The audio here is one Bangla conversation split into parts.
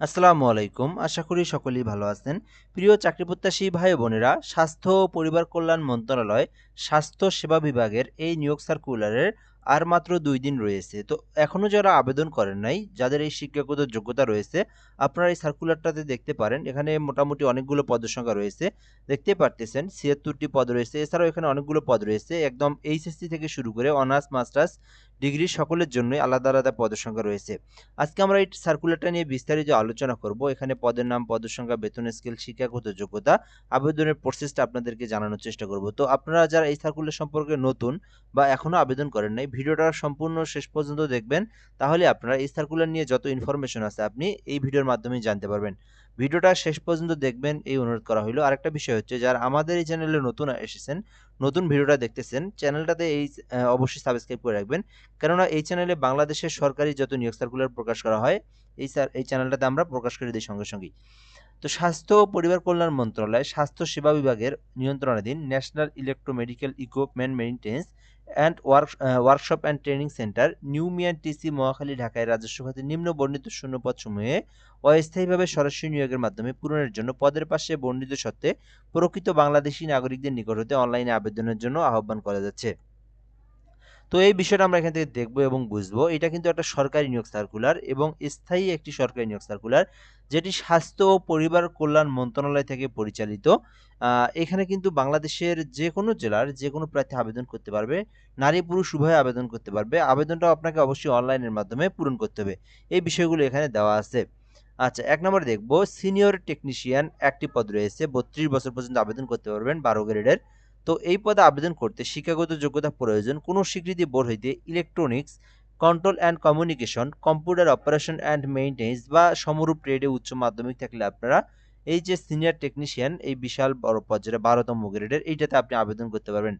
আসসালামু আলাইকুম। আশা করি সকলেই ভালো আছেন। প্রিয় চাকরি প্রত্যাশী ভাই বোনেরা, স্বাস্থ্য ও পরিবার কল্যাণ মন্ত্রণালয় স্বাস্থ্য সেবা বিভাগের এই নিয়োগ সার্কুলারের আর মাত্র দুই দিন রয়েছে। তো এখনও যারা আবেদন করেন নাই, যাদের এই শিক্ষাগত যোগ্যতা রয়েছে, আপনারা এই সার্কুলারটাতে দেখতে পারেন। এখানে মোটামুটি অনেকগুলো পদের সংখ্যা রয়েছে। দেখতে পারতেছেন, ছিয়াত্তরটি পদ রয়েছে। এছাড়াও এখানে অনেকগুলো পদ রয়েছে। একদম এইচএসসি থেকে শুরু করে অনার্স, মাস্টার্স ডিগ্রি সকলের জন্যই আলাদা আলাদা পদের সংখ্যা রয়েছে। আজকে আমরা এই সার্কুলারটা নিয়ে বিস্তারিত আলোচনা করব। এখানে পদের নাম, পদের সংখ্যা বেতন স্কেল শিক্ষাগত যোগ্যতা, আবেদনের প্রসেসটা আপনাদেরকে জানানোর চেষ্টা করব। তো আপনারা যারা এই সার্কুলার সম্পর্কে নতুন বা এখনও আবেদন করেন নাই, ভিডিওটা সম্পূর্ণ শেষ পর্যন্ত দেখবেন। তাহলে আপনারা এই সার্কুলার নিয়ে যত ইনফরমেশন আছে আপনি এই ভিডিওর মাধ্যমে জানতে পারবেন। ভিডিওটা শেষ পর্যন্ত দেখবেন, এই অনুরোধ করা হলো আরেকটা বিষয় হচ্ছে, যারা আমাদের এই চ্যানেলে নতুন এসেছেন, নতুন ভিডিওটা দেখতেছেন, চ্যানেলটাতে এই অবশ্যই সাবস্ক্রাইব করে রাখবেন। কেননা এই চ্যানেলে বাংলাদেশের সরকারি যত নিয়োগ সার্কুলার প্রকাশ করা হয়, এই স্যার এই চ্যানেলটাতে আমরা প্রকাশ করে দিই সঙ্গে সঙ্গেই। তো স্বাস্থ্য ও পরিবার কল্যাণ মন্ত্রণালয়, স্বাস্থ্য সেবা বিভাগের নিয়ন্ত্রণাধীন national electromedical equipment maintenance and work workshop and training centre new Mian টিসি মহাখালী ঢাকায় রাজস্ব খাতে নিম্ন বর্ণিত শূন্যপদসমূহে অস্থায়ীভাবে সরাসরি নিয়োগের মাধ্যমে পূরণের জন্য পদের পাশে বর্ণিত সত্ত্বে প্রকৃত বাংলাদেশি নাগরিকদের নিকট হতে অনলাইনে আবেদনের জন্য আহ্বান করা যাচ্ছে। তো এই বিষয়টা আমরা এখান থেকে দেখব এবং বুঝব। এটা কিন্তু একটা সরকারি নিয়োগ সার্কুলার এবং স্থায়ী একটি সরকারি নিয়োগ সার্কুলার যেটি স্বাস্থ্য ও পরিবার কল্যাণ মন্ত্রণালয় থেকে পরিচালিত। এখানে কিন্তু বাংলাদেশের যে কোনো জেলার যে কোনো প্রার্থী আবেদন করতে পারবে, নারী পুরুষ উভয় আবেদন করতে পারবে। আবেদনটাও আপনাকে অবশ্যই অনলাইনের মাধ্যমে পূরণ করতে হবে। এই বিষয়গুলো এখানে দেওয়া আছে। আচ্ছা এক নম্বর দেখব সিনিয়র টেকনিশিয়ান একটি পদ রয়েছে, বত্রিশ বছর পর্যন্ত আবেদন করতে পারবেন, বারো গ্রেডের তো এই পদে আবেদন করতে শিক্ষাগত যোগ্যতা প্রয়োজন। কোনো স্বীকৃতি বোর্ড হইতে electronics control and communication computer operation and maintenance বা সমরূপ ট্রেডে উচ্চ মাধ্যমিক থাকলে আপনারা এই যে সিনিয়র টেকনিশিয়ান এই বিশাল বড় পদ যেটা বারোতম গ্রেডের এইটাতে আপনি আবেদন করতে পারবেন।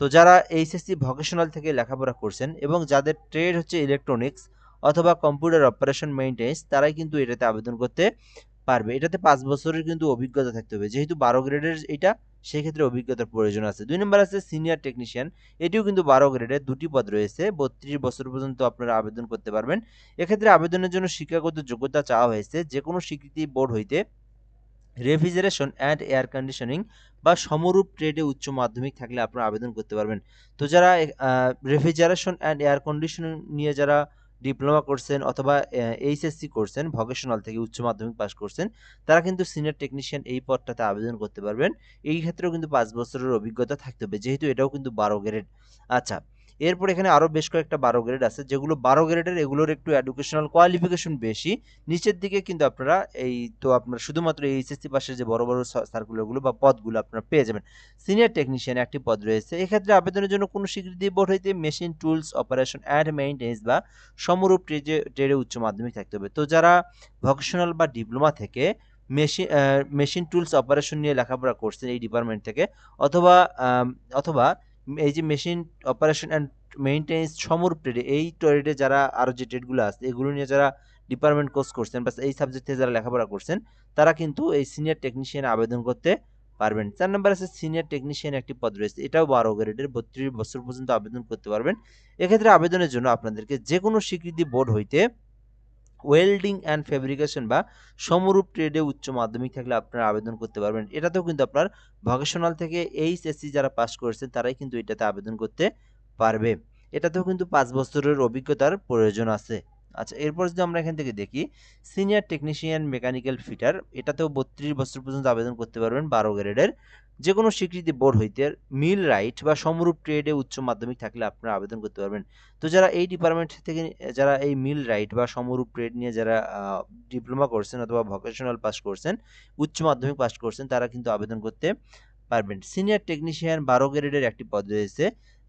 তো যারা এইচএসসি ভকেশনাল থেকে লেখাপড়া করছেন এবং যাদের ট্রেড হচ্ছে ইলেকট্রনিক্স অথবা কম্পিউটার অপারেশন মেইনটেন্স তারাই কিন্তু এটাতে আবেদন করতে পারবে। এটাতে পাঁচ বছরের কিন্তু অভিজ্ঞতা থাকতে হবে। যেহেতু বারো গ্রেডের এটা সেক্ষেত্রে অভিজ্ঞতার প্রয়োজন আছে। দুই নম্বর আছে সিনিয়র টেকনিশিয়ান এটিও কিন্তু বারো গ্রেডের দুটি পদ রয়েছে, বত্রিশ বছর পর্যন্ত আপনারা আবেদন করতে পারবেন। এক্ষেত্রে আবেদনের জন্য শিক্ষাগত যোগ্যতা চাওয়া হয়েছে যে কোনো স্বীকৃতি বোর্ড হইতে রেফ্রিজারেশন অ্যান্ড এয়ার কন্ডিশনিং বা সমরূপ ট্রেডে উচ্চ মাধ্যমিক থাকলে আপনারা আবেদন করতে পারবেন। তো যারা রেফ্রিজারেশন অ্যান্ড এয়ার কন্ডিশনিং নিয়ে যারা ডিপ্লোমা করছেন অথবা এইচএসসি করছেন ভকেশনাল থেকে উচ্চ মাধ্যমিক পাস করছেন, তারা কিন্তু সিনিয়র টেকনিশিয়ান এই পদটাতে আবেদন করতে পারবেন। এই ক্ষেত্রেও কিন্তু পাঁচ বছরের অভিজ্ঞতা থাকতে হবে, যেহেতু এটাও কিন্তু বারো গ্রেড আচ্ছা এরপর এখানে আরও বেশ কয়েকটা বারো গ্রেড আছে, যেগুলো বারো গ্রেডের এগুলোর একটু এডুকেশনাল কোয়ালিফিকেশন বেশি। নিচের দিকে কিন্তু আপনারা এই তো আপনারা শুধুমাত্র এই এইচএসসি পাশের যে বড় বড় সার্কুলারগুলো বা পদগুলো আপনারা পেয়ে যাবেন। সিনিয়র টেকনিশিয়ান একটি পদ রয়েছে। এক্ষেত্রে আবেদনের জন্য কোনো স্বীকৃতি বোর্ড হইতে machine tools operation and maintenance বা সমরূপ ট্রেডে ট্রেডে উচ্চ মাধ্যমিক থাকতে হবে। তো যারা ভকেশনাল বা ডিপ্লোমা থেকে মেশিন মেশিন টুলস অপারেশন নিয়ে লেখাপড়া করছেন এই ডিপার্টমেন্ট থেকে, অথবা অথবা এই যে মেশিন অপারেশন অ্যান্ড মেইনটেন্স সমর ট্রেডে এই ট্রেডে যারা আরও যে ট্রেডগুলো আছে, এগুলো নিয়ে যারা ডিপার্টমেন্ট কোর্স করছেন বা এই সাবজেক্ট যারা লেখাপড়া করছেন, তারা কিন্তু এই সিনিয়র টেকনিশিয়ান আবেদন করতে পারবেন। চার নম্বর আছে সিনিয়র টেকনিশিয়ান একটি পদ রয়েছে, এটাও বারো গ্রেডের বত্রিশ বছর পর্যন্ত আবেদন করতে পারবেন। এক্ষেত্রে আবেদনের জন্য আপনাদেরকে যে কোনো স্বীকৃতি বোর্ড হইতে ওয়েল্ডিং অ্যান্ড ফেব্রিকেশন বা সমরূপ ট্রেডে উচ্চ মাধ্যমিক থাকলে আপনারা আবেদন করতে পারবেন। এটাতেও কিন্তু আপনার ভকেশনাল থেকে এইচএসসি যারা পাস করেছেন, তারাই কিন্তু এটাতে আবেদন করতে পারবে। এটাতেও কিন্তু পাঁচ বছরের অভিজ্ঞতার প্রয়োজন আছে। আচ্ছা এরপর যদি আমরা এখান থেকে দেখি সিনিয়র টেকনিশিয়ান মেকানিক্যাল ফিটার এটাতেও বত্রিশ বছর পর্যন্ত আবেদন করতে পারবেন বারো গ্রেডের। যে কোনো স্বীকৃতি বোর্ড হইতে মিল রাইট বা সমরূপ ট্রেডে উচ্চ মাধ্যমিক থাকলে আপনারা আবেদন করতে পারবেন। তো যারা এই ডিপার্টমেন্ট থেকে, যারা এই মিল রাইট বা সমরূপ ট্রেড নিয়ে যারা ডিপ্লোমা করছেন অথবা ভকেশনাল পাস করছেন, উচ্চ মাধ্যমিক পাস করছেন, তারা কিন্তু আবেদন করতে পারবেন। সিনিয়র টেকনিশিয়ান বারো গ্রেডের একটি পদ রয়েছে।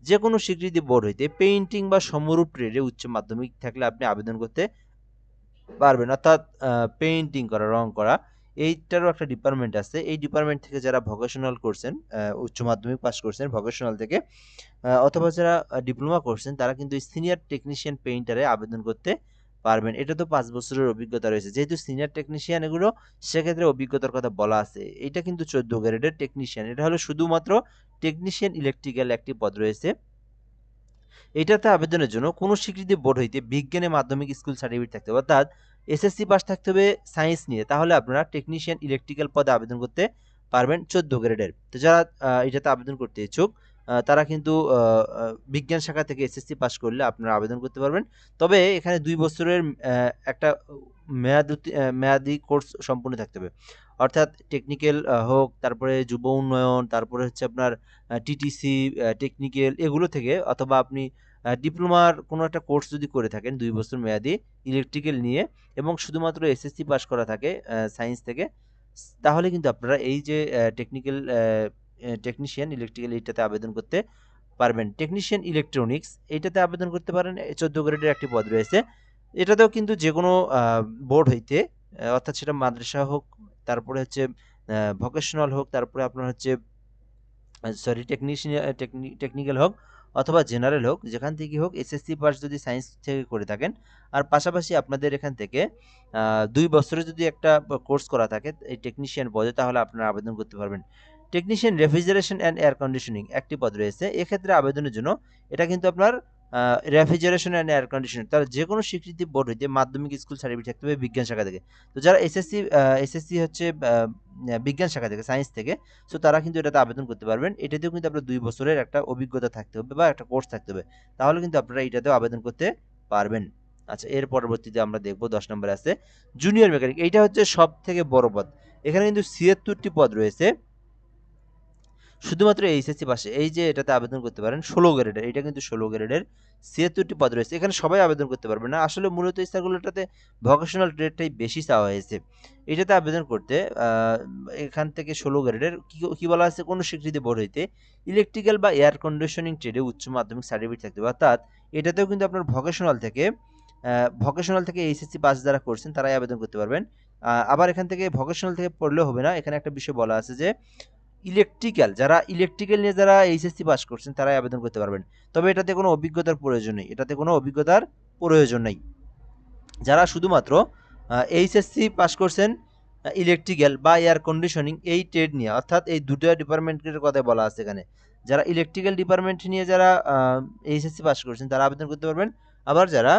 যে কোনো স্বীকৃতি বোর্ড হইতে পেইন্টিং বা সমরূপ ট্রেডে উচ্চ মাধ্যমিক থাকলে আপনি আবেদন করতে পারবেন। অর্থাৎ পেইন্টিং করা, রং করা, এইটারও একটা ডিপার্টমেন্ট আছে। এই ডিপার্টমেন্ট থেকে যারা ভকেশনাল করছেন উচ্চ মাধ্যমিক পাস করছেন ভকেশনাল থেকে অথবা যারা ডিপ্লোমা করছেন, তারা কিন্তু সিনিয়র টেকনিশিয়ান পেইন্টারে আবেদন করতে পারবেন। এটা তো পাঁচ বছরের অভিজ্ঞতা রয়েছে। যেহেতু সিনিয়র টেকনিশিয়ান এগুলো, সেক্ষেত্রে অভিজ্ঞতার কথা বলা আছে। এটা কিন্তু চোদ্দ গ্রেডের টেকনিশিয়ান এটা হলো শুধুমাত্র টেকনিশিয়ান ইলেকট্রিক্যাল একটি পদ রয়েছে। এটাতে আবেদনের জন্য কোনো স্বীকৃতি বোর্ড হইতে বিজ্ঞানে মাধ্যমিক স্কুল সার্টিফিকেট থাকতে হবে। অর্থাৎ এসএসসি পাস থাকতে হবে সায়েন্স নিয়ে। তাহলে আপনারা টেকনিশিয়ান ইলেকট্রিক্যাল পদে আবেদন করতে পারবেন চোদ্দ গ্রেডের তো যারা এটাতে আবেদন করতে ইচ্ছুক তারা কিন্তু বিজ্ঞান শাখা থেকে এসএসসি পাস করলে আপনারা আবেদন করতে পারবেন। তবে এখানে দুই বছরের একটা মেয়াদ মেয়াদি কোর্স সম্পূর্ণ থাকতে হবে। অর্থাৎ টেকনিক্যাল হোক তারপরে যুব উন্নয়ন তারপরে হচ্ছে আপনার টিটিসি টেকনিক্যাল এগুলো থেকে অথবা আপনি ডিপ্লোমার কোনো একটা কোর্স যদি করে থাকেন দুই বছর মেয়াদি ইলেকট্রিক্যাল নিয়ে এবং শুধুমাত্র এসএসসি পাস করা থাকে সায়েন্স থেকে তাহলে কিন্তু আপনারা এই যে টেকনিক্যাল টেকনিশিয়ান ইলেকট্রিক্যাল এইটাতে আবেদন করতে পারবেন। টেকনিশিয়ান ইলেকট্রনিক্স এইটাতে আবেদন করতে পারেন। চোদ্দ গ্রেডের একটি পদ রয়েছে। এটাতেও কিন্তু যে কোনো বোর্ড হইতে অর্থাৎ সেটা মাদ্রাসা হোক, তারপরে হচ্ছে ভোকেশনাল হোক, তারপরে আপনার হচ্ছে সরি টেকনিশিয়ান টেকনিক্যাল হোক অথবা জেনারেল হোক, যেখান থেকে হোক এসএসসি পাস যদি সায়েন্স থেকে করে থাকেন। আর পাশাপাশি আপনাদের এখান থেকে দুই বছরে যদি একটা কোর্স করা থাকে, এই টেকনিশিয়ান পদে, তাহলে আপনারা আবেদন করতে পারবেন। Technician refrigeration and air conditioning একটি পদ রয়েছে। এক্ষেত্রে আবেদনের জন্য এটা কিন্তু আপনার রেফ্রিজারেশন অ্যান্ড এয়ার কন্ডিশনিং তার যে কোনো স্বীকৃতি বোর্ড হইতে মাধ্যমিক স্কুল সার্টিফিকেট থাকতে হবে বিজ্ঞান শাখা থেকে। তো যারা এসএসসি এসএসসি হচ্ছে বিজ্ঞান শাখা থেকে সায়েন্স থেকে সো তারা কিন্তু এটাতে আবেদন করতে পারবেন। এটাতেও কিন্তু আপনার দুই বছরের একটা অভিজ্ঞতা থাকতে হবে বা একটা কোর্স থাকতে হবে। তাহলে কিন্তু আপনারা এটাতেও আবেদন করতে পারবেন। আচ্ছা এর পরবর্তীতে আমরা দেখব, দশ নম্বরে আছে জুনিয়র মেকানিক এইটা হচ্ছে সব থেকে বড় পদ। এখানে কিন্তু ছিয়াত্তরটি পদ রয়েছে। শুধুমাত্র এইচএসসি পাশে, এই যে এটাতে আবেদন করতে পারেন, ষোলো গ্রেডের, এটা কিন্তু ষোলো গ্রেডের ছিয়াত্তরটি পদ রয়েছে। এখানে সবাই আবেদন করতে পারবে না। আসলে মূলত এই সার্কুলারটাতে ভোকেশনাল ট্রেডটাই বেশি চাওয়া হয়েছে। এটাতে আবেদন করতে এখান থেকে ষোলো গ্রেডের, কী, কি বলা আছে, কোনো স্বীকৃতি বোর্ড হইতে ইলেকট্রিক্যাল বা এয়ার কন্ডিশনিং ট্রেডে উচ্চ মাধ্যমিক সার্টিফিকেট থাকতে হবে। অর্থাৎ এটাতেও কিন্তু আপনার ভোকেশনাল থেকে ভকেশনাল থেকে এইচএসসি পাস যারা করছেন, তারাই আবেদন করতে পারবেন। আবার এখান থেকে ভকেশনাল থেকে পড়লেও হবে না। এখানে একটা বিষয় বলা আছে যে ইলেকট্রিক্যাল যারা ইলেকট্রিক্যাল নিয়ে যারা এইচএসসি পাস করছেন, তারাই আবেদন করতে পারবেন। তবে এটাতে কোনো অভিজ্ঞতার প্রয়োজন নেই। এটাতে কোনো অভিজ্ঞতার প্রয়োজন নেই। যারা শুধুমাত্র এইচএসসি পাস করছেন ইলেকট্রিক্যাল বা এয়ার কন্ডিশনিং এই ট্রেড নিয়ে, অর্থাৎ এই দুটো ডিপার্টমেন্টের কথা বলা আছে এখানে, যারা ইলেকট্রিক্যাল ডিপার্টমেন্ট নিয়ে যারা এইচএসসি পাস করছেন, তারা আবেদন করতে পারবেন। আবার যারা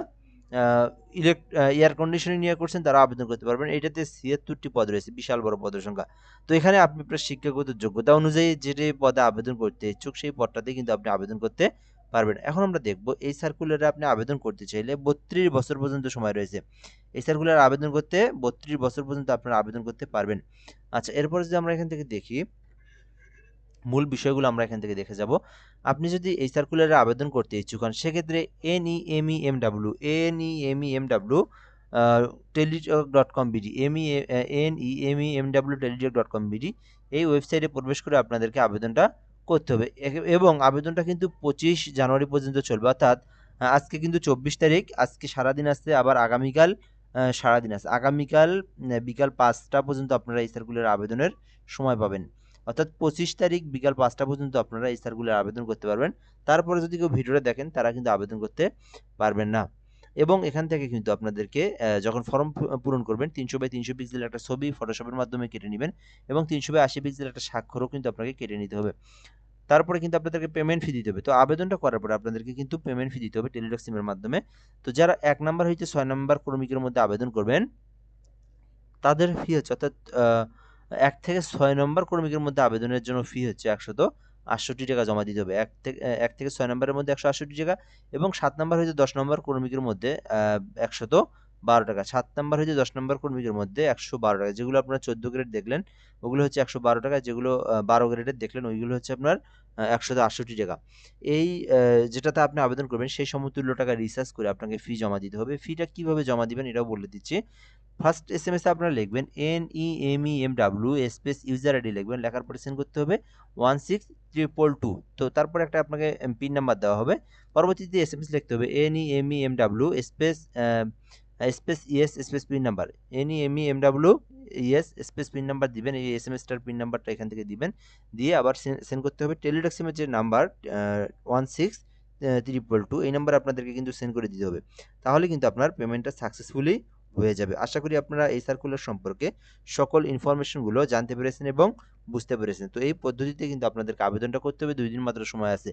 ইলেক্ট এয়ার কন্ডিশনিং নিয়ে করছেন, তারা আবেদন করতে পারবেন। এটাতে ছিয়াত্তরটি পদ রয়েছে, বিশাল বড় পদের সংখ্যা। তো এখানে আপনি আপনার শিক্ষাগত যোগ্যতা অনুযায়ী যেটি পদে আবেদন করতে ইচ্ছুক, সেই পদটাতে কিন্তু আপনি আবেদন করতে পারবেন। এখন আমরা দেখব, এই সার্কুলারে আপনি আবেদন করতে চাইলে বত্রিশ বছর পর্যন্ত সময় রয়েছে। এই সার্কুলার আবেদন করতে বত্রিশ বছর পর্যন্ত আপনারা আবেদন করতে পারবেন। আচ্ছা এরপরে যদি আমরা এখান থেকে দেখি মূল বিষয়গুলো আমরা এখান থেকে দেখে যাব। আপনি যদি এই সার্কুলারে আবেদন করতে ইচ্ছুক হন, সেক্ষেত্রে N E M E M W N E M E M W Teletalk dot com BD M E N E M E M W Teletalk dot com BD এই ওয়েবসাইটে প্রবেশ করে আপনাদেরকে আবেদনটা করতে হবে। এবং আবেদনটা কিন্তু পঁচিশ জানুয়ারি পর্যন্ত চলবে, অর্থাৎ আজকে কিন্তু চব্বিশ তারিখ, আজকে সারাদিন আসছে, আবার আগামীকাল সারাদিন আছে আগামীকাল বিকাল পাঁচটা পর্যন্ত আপনারা এই সার্কুলার আবেদনের সময় পাবেন। অর্থাৎ পঁচিশ তারিখ বিকাল পাঁচটা পর্যন্ত আপনারা এই সার্কুলার আবেদন করতে পারবেন। তারপরে যদি কেউ ভিডিওটা দেখেন, তারা কিন্তু আবেদন করতে পারবেন না। এবং এখান থেকে কিন্তু আপনাদেরকে যখন ফর্ম পূরণ করবেন, তিনশো বাই তিনশো পিক্সেল একটা ছবি ফটোশপের মাধ্যমে কেটে নেবেন এবং তিনশো বাই আশি পিক্সেল একটা স্বাক্ষরও কিন্তু আপনাকে কেটে নিতে হবে। তারপরে কিন্তু আপনাদেরকে পেমেন্ট ফি দিতে হবে। তো আবেদনটা করার পরে আপনাদেরকে কিন্তু পেমেন্ট ফি দিতে হবে টেলিটক সিমের মাধ্যমে। তো যারা এক নাম্বার হইতে ছয় নাম্বার ক্রমিকের মধ্যে আবেদন করবেন, তাদের ফি হচ্ছে অর্থাৎ এক থেকে ছয় নম্বর কর্মীকের মধ্যে আবেদনের জন্য ফি হচ্ছে একশত আটষট্টি টাকা জমা দিতে হবে। এক থেকে এক থেকে ছয় নম্বরের মধ্যে একশো আটষট্টি টাকা এবং সাত নম্বর হয়েছে দশ নম্বর কর্মীকের মধ্যে একশত বারো টাকা। সাত নম্বর হয়েছে দশ নম্বর কর্মীকের মধ্যে একশো বারো টাকা। যেগুলো আপনারা চোদ্দ গ্রেড দেখলেন, ওগুলো হচ্ছে একশো বারো টাকা। যেগুলো বারো গ্রেডের দেখলেন, ওইগুলো হচ্ছে আপনার একশো আটষট্টি টাকা। এই যেটাতে আপনি আবেদন করবেন, সেই সমতুল্য টাকা রিচার্জ করে আপনাকে ফি জমা দিতে হবে। ফিটা কীভাবে জমা দিবেন এটাও বলে দিচ্ছি। ফার্স্ট এস এম এস আপনারা লিখবেন N E M E M W space user ID লিখবেন, লেখার পরে সেন্ড করতে হবে ওয়ান সিক্স ট্রিপল টু তো তারপরে একটা আপনাকে পিন নাম্বার দেওয়া হবে। পরবর্তীতে এস এম এস লিখতে হবে N E M E M W space space ES space pin number N E M E M W ES space pin number দিবেন, এই এস এম এসটার পিন নাম্বারটা এখান থেকে দিবেন। দিয়ে আবার সেন্ড করতে হবে টেলিডাক্সিমের সিমের যে number one six triple two এই নাম্বার আপনাদেরকে কিন্তু সেন্ড করে দিতে হবে। তাহলে কিন্তু আপনার পেমেন্টটা সাকসেসফুলি হয়ে যাবে। আশা করি আপনারা এই সার্কুলার সম্পর্কে সকল ইনফরমেশনগুলো জানতে পেরেছেন এবং বুঝতে পেরেছেন। তো এই পদ্ধতিতে কিন্তু আপনাদেরকে আবেদনটা করতে হবে। দুই দিন মাত্র সময় আছে।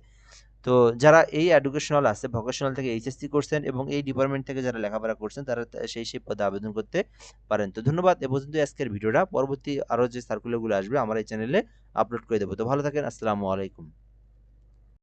তো যারা এই এডুকেশনাল আছে ভোকেশনাল থেকে এইচএসসি করছেন এবং এই ডিপার্টমেন্ট থেকে যারা লেখাপড়া করছেন, তারা সেই সেই পদে আবেদন করতে পারেন। তো ধন্যবাদ। এ পর্যন্ত আজকের ভিডিওটা। পরবর্তী আরও যে সার্কুলারগুলো আসবে, আমার এই চ্যানেলে আপলোড করে দেবো। তো ভালো থাকেন। আসসালামু আলাইকুম।